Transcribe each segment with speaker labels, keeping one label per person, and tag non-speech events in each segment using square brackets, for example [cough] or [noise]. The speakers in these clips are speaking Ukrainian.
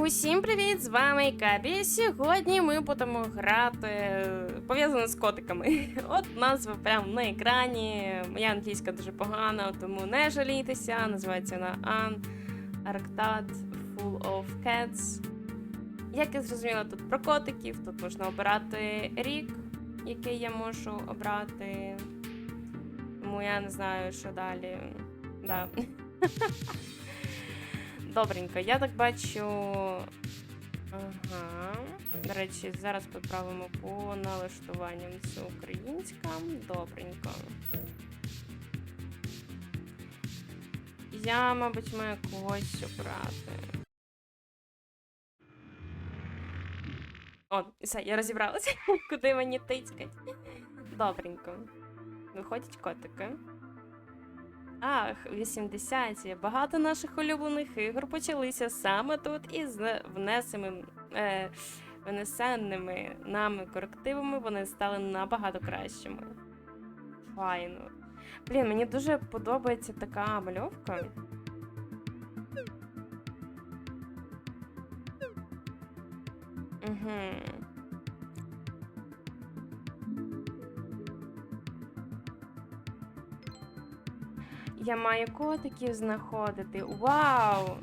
Speaker 1: Усім привіт! З вами Кабі. Сьогодні ми будемо грати пов'язано з котиками. [laughs] От назва прямо на екрані. Моя англійська дуже погана, тому не жалійтеся. Називається вона An Arctad Full of Cats. Як я зрозуміла, тут про котиків, тут можна обирати рік, який я можу обрати. Тому я не знаю, що далі. Да. [laughs] Добренько, я так бачу. Ага. До речі, зараз поправимо по налаштуванням це українська. Добренько. Я, мабуть, маю когось обрати. О, все, я розібралася, [laughs] куди мені тицькать. Добренько. Виходять котики. Ах, 80-ті. Багато наших улюблених ігор почалися саме тут із внесеними, е, внесеними нами корективами вони стали набагато кращими. Файно. Блін, мені дуже подобається така мальовка. Угу. Я маю котиків знаходити. Вау!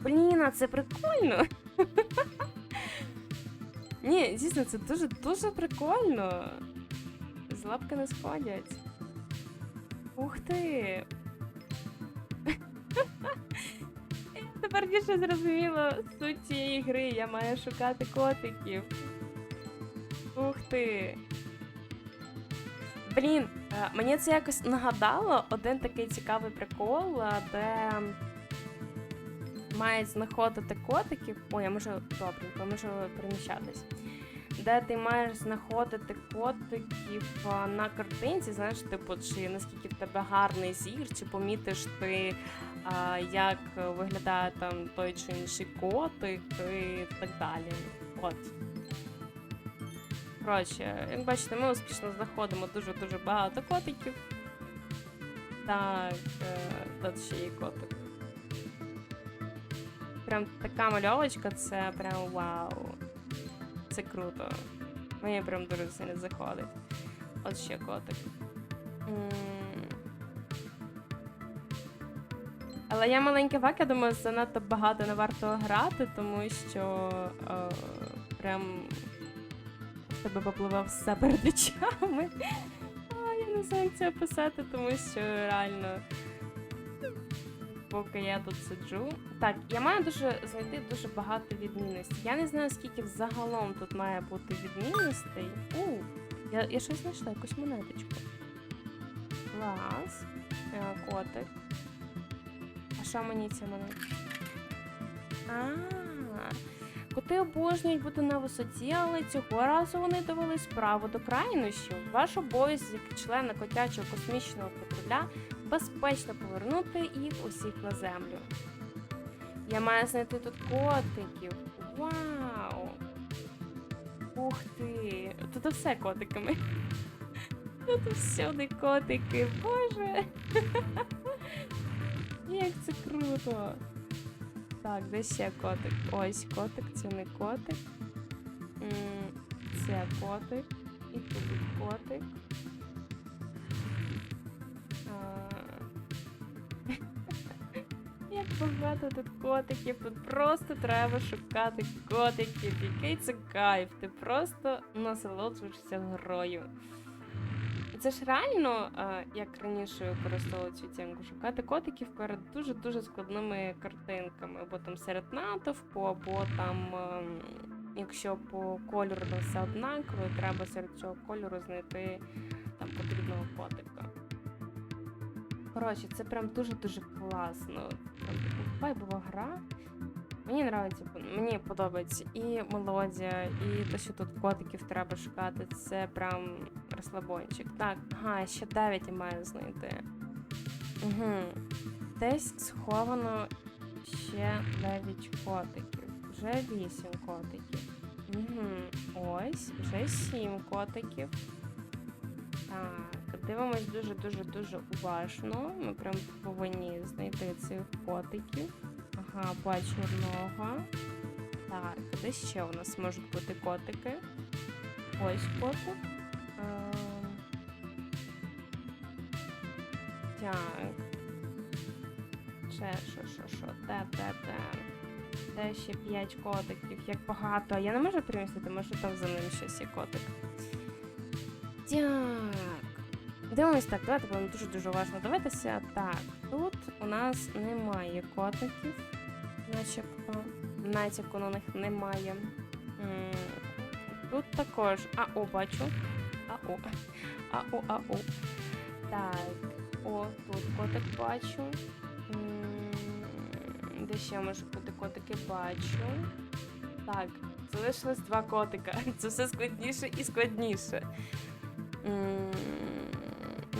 Speaker 1: Блін, а це прикольно. [laughs] Ні, дійсно, це дуже дуже прикольно. З лапки не сходять. Ух ти. [laughs] Тепер більше зрозуміло суть цієї гри. Я маю шукати котиків. Ух ти. Блін, е, мені це якось нагадало один такий цікавий прикол, е, де мають знаходити котиків. Ой, я можу добренько, я можу переміщатись. Де ти маєш знаходити котиків е, на картинці, знаєш, типу, чи наскільки в тебе гарний зір, чи помітиш ти, а, як виглядає там той чи інший котик і так далі. От. Коротше, як бачите, ми успішно знаходимо дуже-дуже багато котиків. Так, е, тут ще є котик. Прям така мальовочка, це прям вау. Це круто. Мені прям дуже сильно заходить. От ще котик. Але я маленька вак, я думаю, занадто багато не варто грати, тому що е, прям тебе попливе все перед очами. А, я не знаю, як це описати, тому що реально. Поки я тут сиджу. Так, я маю дуже знайти дуже багато відмінностей. Я не знаю, скільки взагалом тут має бути відмінностей. У, я, я щось знайшла, якусь монеточку. Клас. Е, котик. А що мені ця монетка? А. Коти обожнюють бути на висоті, але цього разу вони довели справу до крайнощів. Ваш обов'язок як члена котячого космічного патруля безпечно повернути їх усіх на землю. Я маю знайти тут котиків. Вау! Ух ти! Тут все котиками. [laughs] Тут всюди котики, боже! [laughs] Як це круто! Так, де ще котик? Ось котик, це не котик. Це котик. І тут котик. [laughs] Як багато тут котиків, тут просто треба шукати котиків. Який це кайф. Ти просто насолоджуєшся грою. Це ж реально, як раніше використовували цю тємку, шукати котиків перед дуже-дуже складними картинками, або там серед натовпу, або там, ем, якщо по кольору там все однаково, треба серед цього кольору знайти там потрібного котика. Коротше, це прям дуже-дуже класно. Прям така вайбова гра. Мені нравиться, мені подобається і мелодія, і те, що тут котиків треба шукати, це прям розслабончик. Так, ага, ще 9 я маю знайти. Угу. Десь сховано ще 9 котиків. Вже 8 котиків. Угу. Ось, вже 7 котиків. Так, дивимось дуже-дуже дуже уважно. Ми прям повинні знайти цих котиків. Ага, бачу одного. Так, де ще у нас можуть бути котики? Ось котик. Ем, Так. Ще що, що, що? Де, де, де? Де ще 5 котиків? Як багато. Я не можу примістити, може там за ним щось є котик. Так. Дивимось так, давайте будемо дуже-дуже уважно дивитися. Так, тут у нас немає котиків, начебто. Натяку на них немає. Тут також. А-о, бачу. А-о. А-о, а-о. Так. О, тут котик бачу. Де ще може бути котики бачу. Так, залишилось два котика. [laughs] Це все складніше і складніше.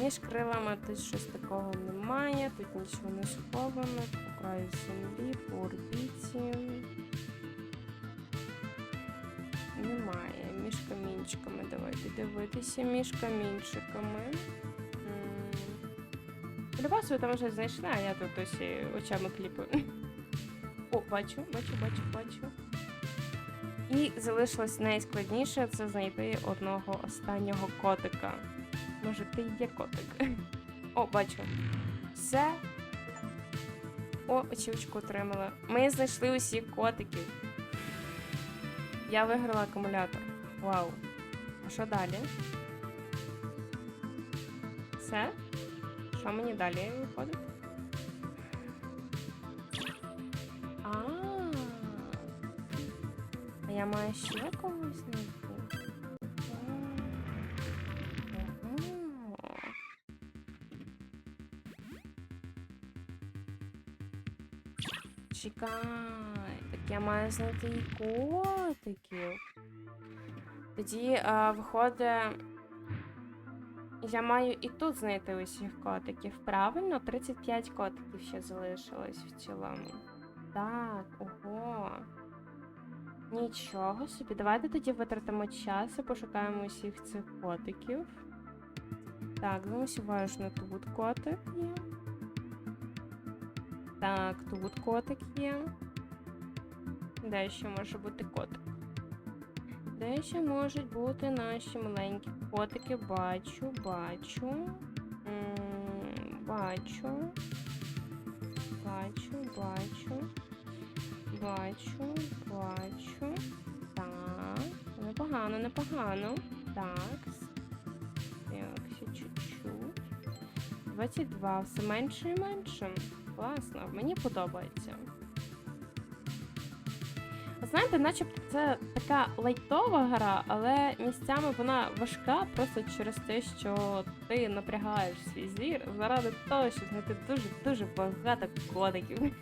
Speaker 1: Між крилами тут щось такого немає, тут нічого не сховано, краю землі, по орбіті. Немає. Між камінчиками. Давайте дивитися між камінчиками. Ви там вже знайшли, а я тут ось очами кліпаю. О, бачу, бачу, бачу, бачу. І залишилось найскладніше це знайти одного останнього котика. Може, ти є котик? О, бачу. Все. О, очівочку отримала. Ми знайшли усіх котиків. Я виграла акумулятор. Вау. А що далі? Все? Що мені далі виходить? А. А я маю ще когось я маю знайти і котиків. Тоді а, виходить. Я маю і тут знайти усіх котиків. Правильно, 35 котиків ще залишилось в цілому. Так, ого. Нічого собі. Давайте тоді витратимо час і пошукаємо усіх цих котиків. Так, дивимось уважно, тут котик є. Так, тут котик є. Де ще може бути котик? Де ще можуть бути наші маленькі котики? Бачу, бачу. Бачу. Бачу, бачу. Бачу, бачу. Так. Непогано, непогано. Так. Так, ще чуть-чуть. 22. Все менше і менше. Класно, мені подобається. Знаєте, начебто це така лайтова гра, але місцями вона важка просто через те, що ти напрягаєш свій зір заради того, щоб знайти дуже-дуже багато котиків. [laughs]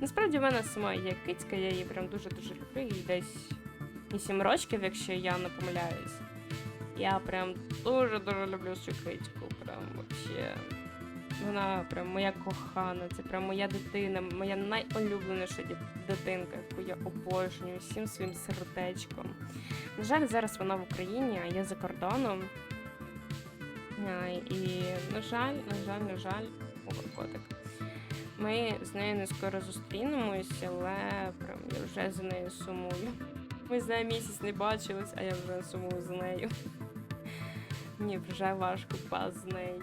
Speaker 1: Насправді в мене сама є кицька, я її прям дуже-дуже люблю, їй десь 8 років, якщо я не помиляюсь. Я прям дуже-дуже люблю цю кицьку, прям вообще. Вона прям моя кохана, це прям моя дитина, моя найулюбленіша дитинка, яку я обожнюю всім своїм сердечком. На жаль, зараз вона в Україні, а я за кордоном. І, на жаль, на жаль, на жаль, котик. Ми з нею не скоро зустрінемось, але прям я вже за нею сумую. Ми з нею місяць не бачились, а я вже сумую за нею. Мені вже важко без неї.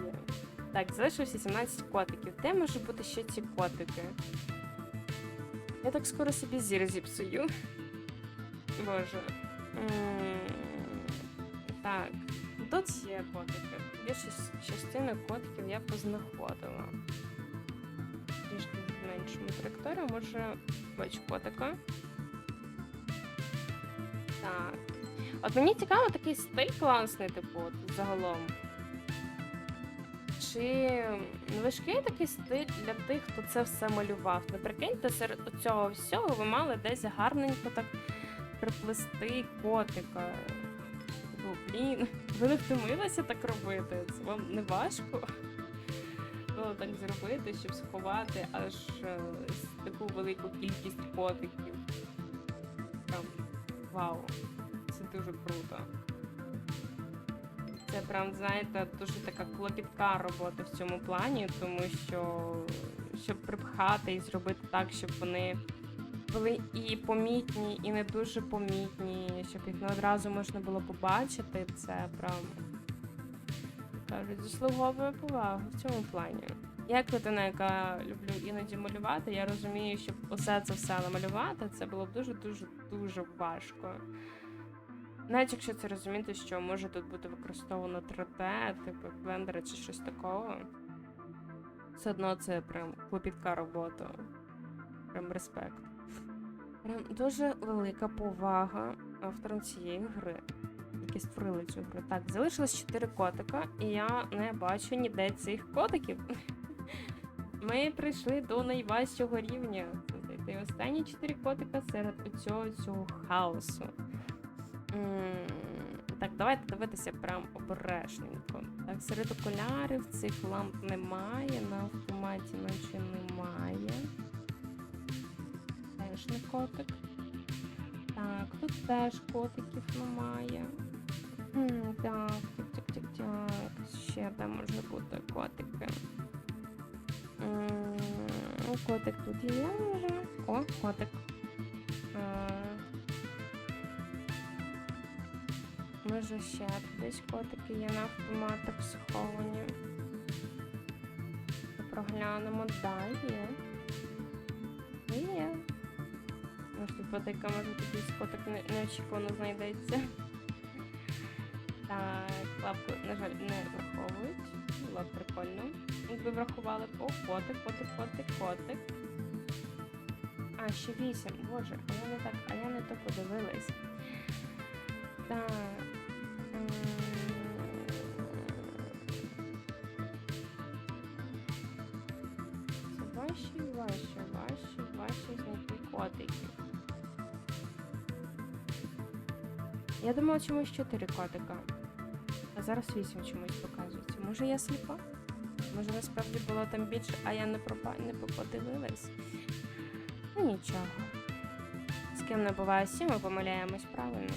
Speaker 1: Так, залишилося 17 котиків. Де може бути ще ці котики? Я так скоро собі зір зіпсую. Боже. Так, тут є котики. Більшу частину котиків я познаходила. Трішки меншому траєкторію, може бачу котика. Так. От мені цікаво такий стиль класний, типу, загалом. Чи не важкий такий стиль для тих, хто це все малював? Ви прикиньте, серед цього всього ви мали десь гарненько так приплести котика. Ну, блін, [laughs] ви не втомилися так робити? Це вам не важко? Було так зробити, щоб сховати аж е, таку велику кількість котиків. Прям вау, це дуже круто. Це прям, знаєте, дуже така клопітка робота в цьому плані, тому що щоб припхати і зробити так, щоб вони були і помітні, і не дуже помітні, щоб їх не одразу можна було побачити. Це прям кажуть, заслуговує повагу в цьому плані. Як людина, яка люблю іноді малювати, я розумію, щоб усе це все намалювати, це було б дуже дуже дуже важко. Навіть якщо це розуміти, що може тут бути використовано 3D, типу блендери чи щось такого. Все одно це прям клопітка робота. Прям респект. Прям дуже велика повага авторам цієї гри, які створили цю гру. Так, залишилось 4 котика, і я не бачу ніде цих котиків. [laughs] Ми прийшли до найважчого рівня. Це знайти останні 4 котика серед цього хаосу. Так, давайте дивитися прям обережненько. Так, серед окулярів цих ламп немає, на автоматі наче немає. Теж не котик. Так, тут теж котиків немає. Так, так Ще де може бути котики. Ну, Котик тут є вже. О, котик. Може ще десь котики є на автоматах сховані. Проглянемо, да, є. Є. Може тут може якийсь котик неочікувано знайдеться. Так, лапку, на жаль, не враховують. Було прикольно. Якби врахували. О, котик, котик, котик, котик. А, ще вісім. Боже, а я не так, а я не то подивилась. Так. Котики. Я думала чомусь 4 котика. А зараз 8 чомусь показується. Може я сліпа? Може насправді було там більше, а я не пропа... не подивилась. Ну нічого. З ким не буває всі, ми помиляємось правильно.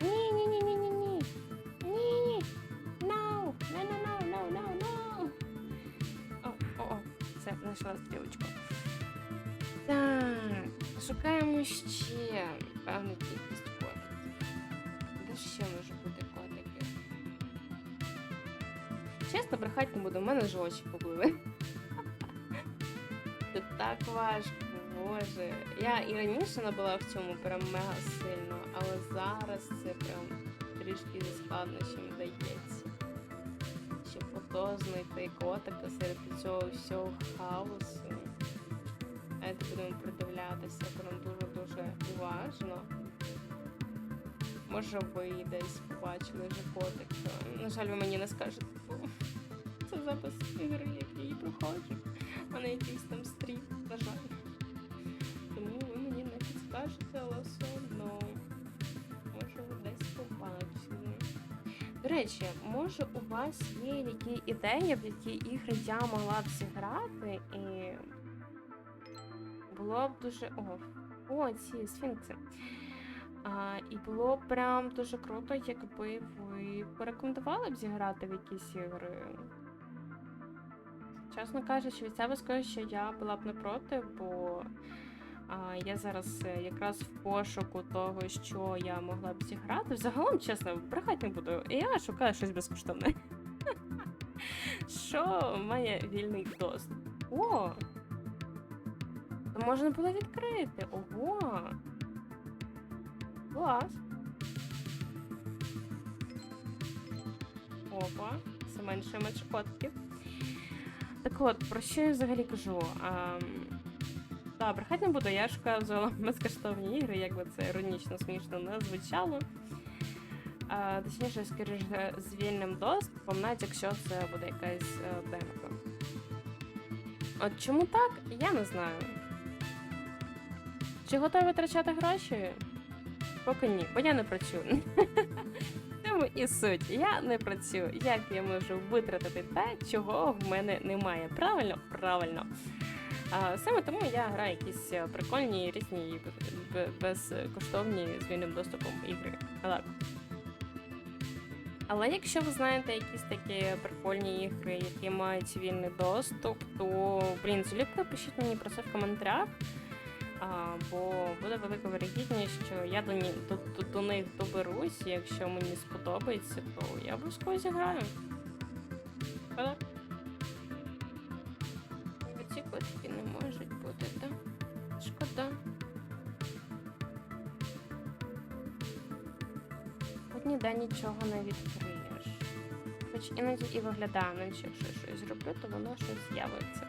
Speaker 1: Ні, ні, ні, ні, ні, ні. Ні. No. No, no, no, no, no, no. О, о, о, все, знайшла стрілочку. Так, шукаємо ще певну кількість котиків. Де ще може бути котики? Чесно, брехати не буду, в мене ж очі поплили. Це [laughs] так важко, боже. Я і раніше не була в цьому прям мега сильно, але зараз це прям трішки зі складнощами дається. Щоб ото знайти котика серед цього всього хаосу. Будемо придивлятися прям дуже-дуже уважно. Може ви десь побачили вже котика. На жаль, ви мені не скажете, бо [laughs] це запис ігри, як я її проходжу, а не якийсь там стрім, на жаль. Тому ви мені не підскажете, але все одно. Може ви десь побачили. До речі, може у вас є які ідеї, в які ігри я могла б зіграти, і було б дуже. О, о, ці сфінкси. А, і було б прям дуже круто, якби ви порекомендували б зіграти в якісь ігри. Чесно кажучи, від себе скажу, що я була б не проти, бо а, я зараз е, якраз в пошуку того, що я могла б зіграти. Загалом, чесно, брехати не буду. Я шукаю щось безкоштовне. [laughs] Що має вільний доступ? О! Можна було відкрити. Ого! Клас. Опа, все менше і менше котків. Так от, про що я взагалі кажу? А, та, брехати не буду, я шукаю взагалі [laughs] безкоштовні ігри, як би це іронічно смішно не звучало. А, точніше, скоріше, з вільним доступом, навіть якщо це буде якась е, демка. От чому так, я не знаю. Чи готові витрачати гроші? Поки ні, бо я не працюю. В цьому і суть. Я не працюю. Як я можу витратити те, чого в мене немає? Правильно? Правильно. А, саме тому я граю якісь е, прикольні, різні, безкоштовні з вільним доступом ігри. Так. Але якщо ви знаєте якісь такі прикольні ігри, які мають вільний доступ, то блін, залюбки пишіть мені про це в коментарях. Бо буде велика вирогідність, що я до, ні, до, до, до них доберусь, якщо мені сподобається, то я обов'язково зіграю. Шкода. Ці котики не можуть бути, так? Шкода. Тут ніде нічого не відкриєш. Хоч іноді і виглядає, наче якщо щось зроблю, то воно щось з'явиться.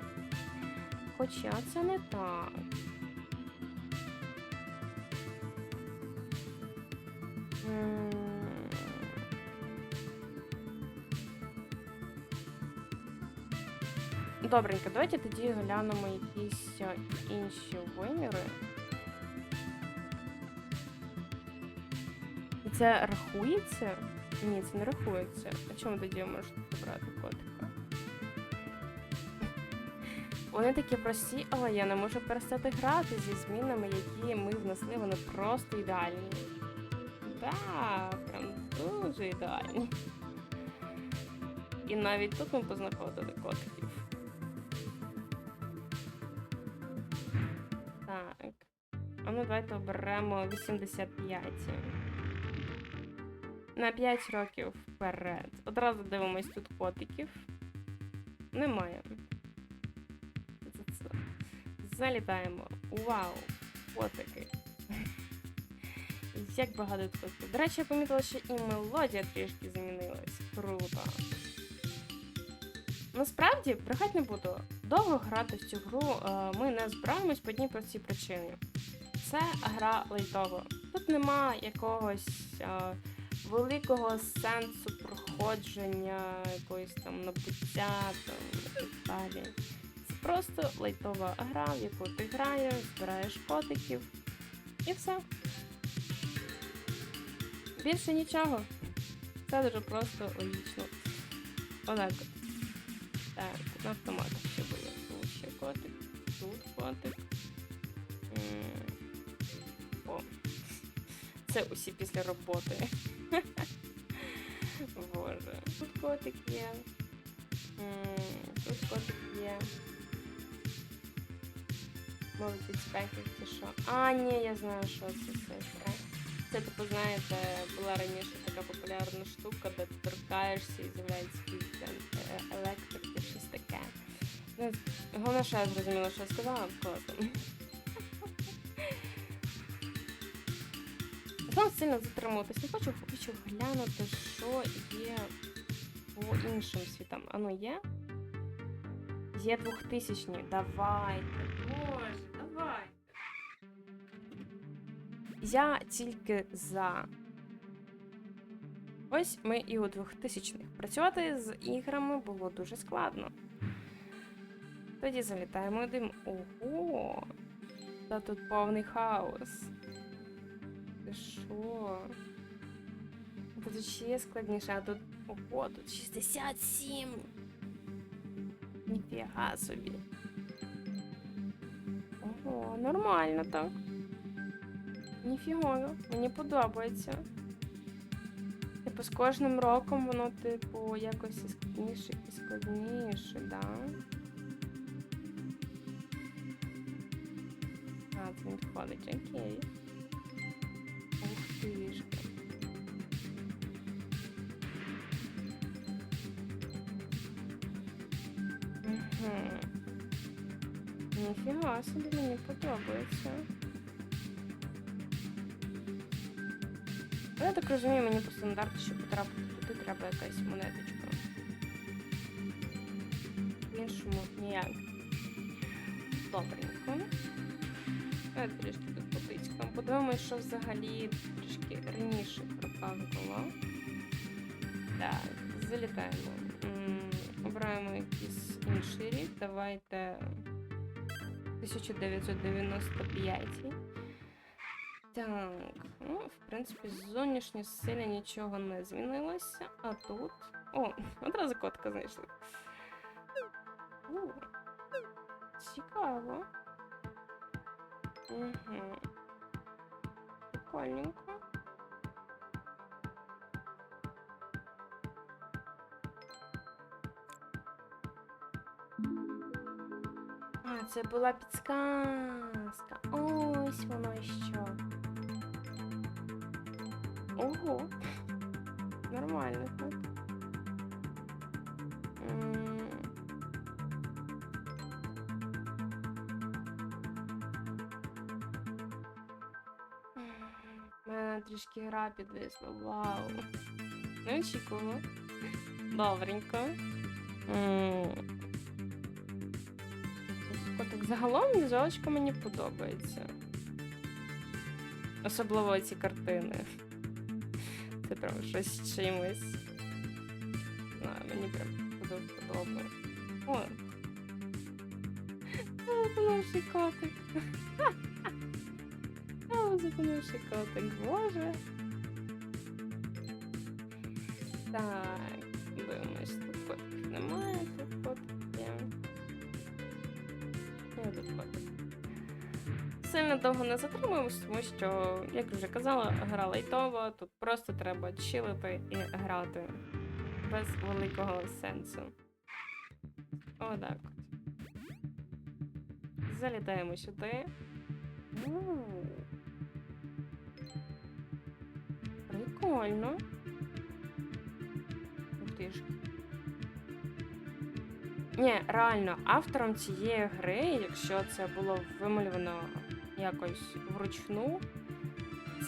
Speaker 1: Хоча це не так. Добренько, давайте тоді глянемо якісь е, інші виміри. І це рахується? Ні, це не рахується. А чому тоді можу забрати котика? Вони такі прості, але я не можу перестати грати зі змінами, які ми внесли, вони просто ідеальні. Да, прям дуже ідеальні. І навіть тут ми познаходили котиків. Так. А ну давайте оберемо 85. На 5 років вперед. Одразу дивимось тут котиків. Немає. Залітаємо. Вау! Котики. Як багато тут. До речі, я помітила, що і мелодія трішки змінилась. Круто. Насправді, брехать не буду. Довго грати в цю гру е, ми не збираємось по одній простій причині. Це гра лайтова. Тут нема якогось е, великого сенсу проходження, якоїсь там набуття там, і далі. Це просто лайтова гра, в яку ти граєш, збираєш котиків і все. Більше нічого. Це дуже просто логічно. Отак. Так, на автоматах ще було. Тут ще котик, тут котик. О. [laughs] Це усі після роботи. [laughs] Боже. Тут котик є. Тут котик є. Може підспехи що. А, ні, я знаю, що це спрей. Це, типу, знаєте, була раніше така популярна штука, де ти торкаєшся і з'являється якийсь там е, електрик чи щось таке. Ну, головне, що я зрозуміла, що я сказала, класно. Знову сильно затримуватись не хочу, хочу глянути, що є по іншим світам. А ну є? Є 2000 Давайте. Боже, давай. Я тільки за. Ось ми і у 2000-х. Працювати з іграми було дуже складно. Тоді залітаємо дим. Ого! Та тут повний хаос. Ти що? Тут ще складніше, а тут. Ого, тут 67. Ніфіга собі. Ого, нормально так. Ніфіга, мені подобається. Типу, з кожним роком воно, типу, якось і складніше і складніше, да? А, це не підходить, окей. Ух тишки. Угу. Ніфіга собі мені подобається. Так розумію, мені по стандарту, щоб потрапити туди, треба якась монеточка. Іншому ніяк. Добренько. Я трішки тут потичкам. Подивимось, що взагалі трішки раніше проказувала. Так, залітаємо. Обираємо якийсь інший рік. Давайте 1995. Так, ну, в принципі, зовнішньої силі нічого не змінилося, а тут. О, одразу котка знайшли. У, Цікаво. Угу. Прикольненько. А, це була підсказка. Ось воно що. Ого. Нормально так. У мене трішки гра підвисла. Вау. Не очікувала. Добренько. Котик загалом візуалочка мені подобається. Особливо ці картини. Це прям щось з чимось. Знаю, мені прям дуже подобає. О. [laughs] Запинувший котик. [laughs] О, запинувший котик, боже. Так, довго не затримуємось, тому що, як вже казала, гра лайтова, тут просто треба чилити і грати. Без великого сенсу. Отак. Залітаємо сюди. Прикольно. Ж. Ні, реально, автором цієї гри, якщо це було вималювано якось вручну,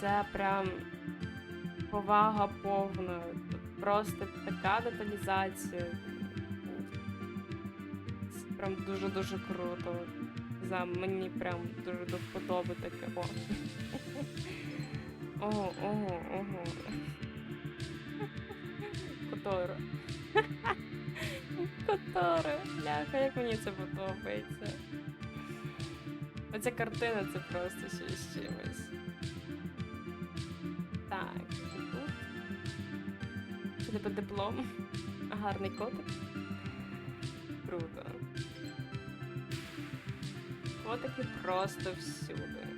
Speaker 1: це прям повага повна. Просто така деталізація. Це прям дуже-дуже круто. За мені прям дуже до вподоби таке. О. [laughs] Ого, ого, ого. [laughs] Которо. Которо. [laughs] Бляха, як мені це подобається. Оця картина це просто ще з чимось. Так, і тут. Це тебе диплом. Гарний котик. Круто. Котики просто всюди.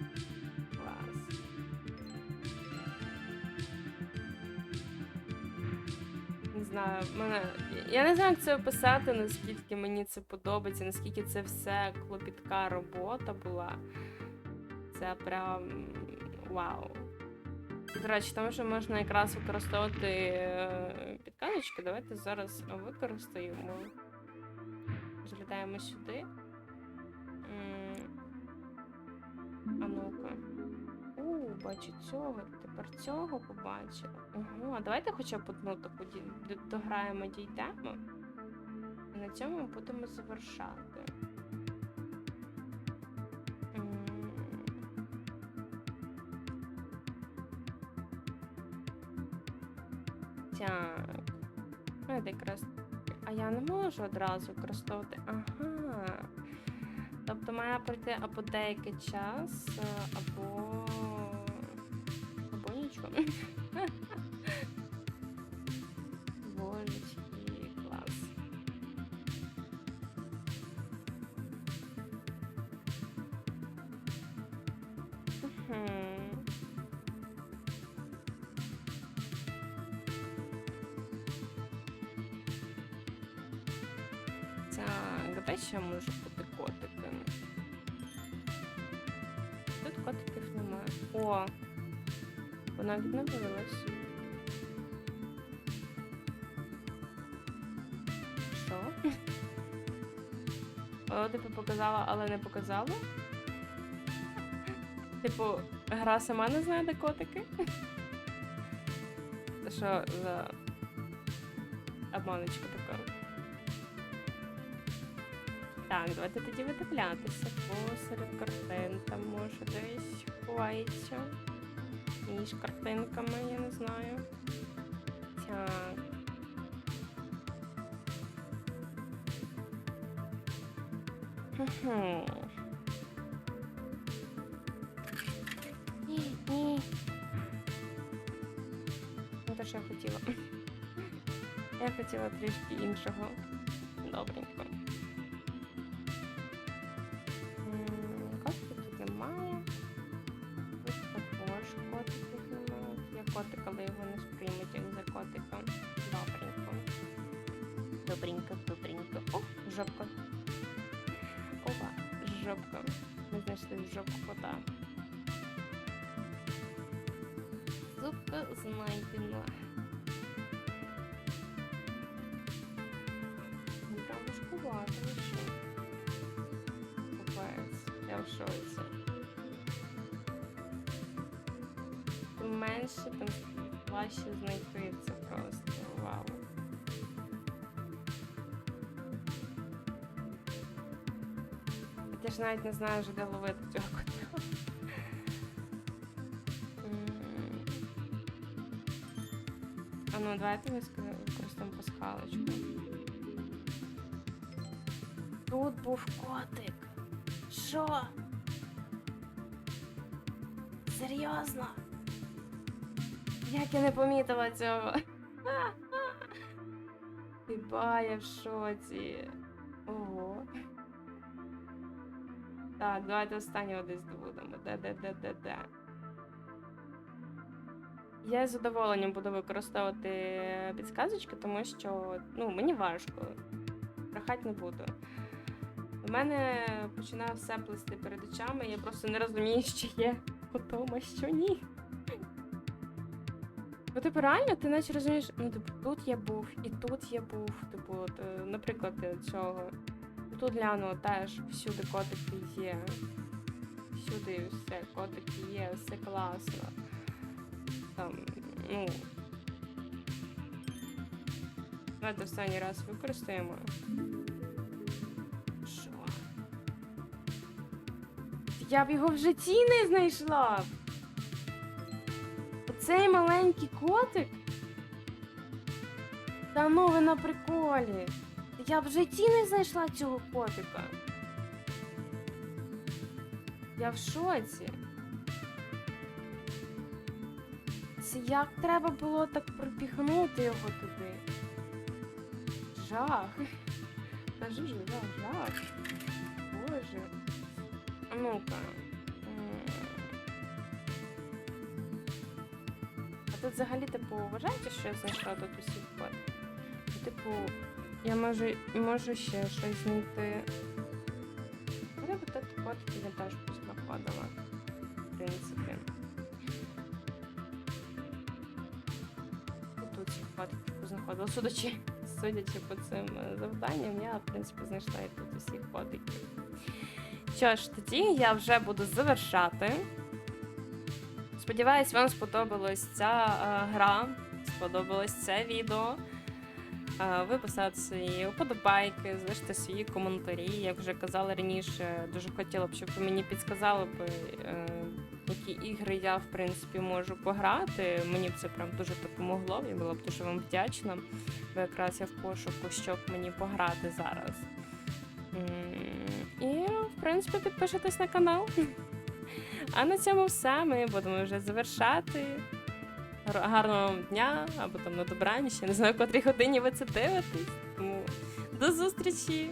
Speaker 1: Знаю, мене. Я не знаю, як це описати, наскільки мені це подобається, наскільки це все клопітка робота була. Це прям вау. До речі, тому що можна якраз використовувати е, підказочки. Давайте зараз використаємо. Залітаємо сюди. А ну-ка. У, бачу цього, тепер цього побачила. Ого, а давайте хоча б одну таку дограємо, дійдемо. І на цьому будемо завершати. Так. Це якраз. А я не можу одразу використовувати. Ага. Тобто має пройти або деякий час, е, або. або нічого. [laughs] Показала, але не показала? Типу, гра сама не знає, де котики? Що за обманочка така? Так, давайте тоді видивлятися. Посеред картин там може десь ховається. Між картинками, я не знаю. Так. Хм. Не те, що я хотіла. Я хотіла трішки іншого. Добренько. М, Котиків тут немає. Тут також котиків немає. Є котик, але його не сприймуть як за котика. Добренько. Добренько, добренько. О, жопка. Жопка. Ми знайшли жопку кота. Зубка знайдена. Прям важкувато, ну що? Капець, я в шоці. Менше, тим важче знайти Я навіть не знаю вже, де ловити цього кота. А ну, давайте ми використаємо пасхалочку. Тут був котик. Що? Серйозно? Як я не помітила цього? Хіба я в шоці. Ого. Так, давайте останнього десь добудемо. Де, де, де, де, де. Я з задоволенням буду використовувати підсказочки, тому що ну, мені важко. Брехати не буду. У мене починає все плисти перед очами, я просто не розумію, що є котом, а що ні. Бо типу реально ти наче розумієш, ну типу, тут я був, і тут я був. Типу, е, наприклад, цього. Тут гляну теж всюди котики є. Всюди все, котики є, все класно. Там, ну. Давайте останній раз використаємо. Що? Я б його в житті не знайшла. Оцей маленький котик. Та ну ви на приколі. Я б в житті не знайшла цього котика. Я в шоці. Це як треба було так пропіхнути його туди? Жах. Кажу ж, жах, жах. Боже. Ну-ка. А тут взагалі, типу, вважаєте, що я знайшла тут усіх котиків? Ну, Типу, я можу, можу ще щось знайти. Я б тут котики я теж познаходила. В принципі. І тут ці котики познаходила. Судячи, судячи по цим е, завданням, я, в принципі, знайшла і тут усіх котиків. Що ж, тоді я вже буду завершати. Сподіваюсь, вам сподобалась ця е, гра, сподобалось це відео. Ви писати свої вподобайки, залиште свої коментарі. Як вже казала раніше, дуже хотіла б, щоб ви мені підсказали б, е, які ігри я в принципі можу пограти. Мені б це прям дуже допомогло. Я була б дуже вам вдячна. Бо якраз я в пошуку, щоб мені пограти зараз. І, в принципі, підпишитесь на канал. [laughs] А на цьому все. Ми будемо вже завершати. Гар- Гарного вам дня або там на добраніч. Я не знаю, в котрій годині ви це дивитесь. Тому до зустрічі!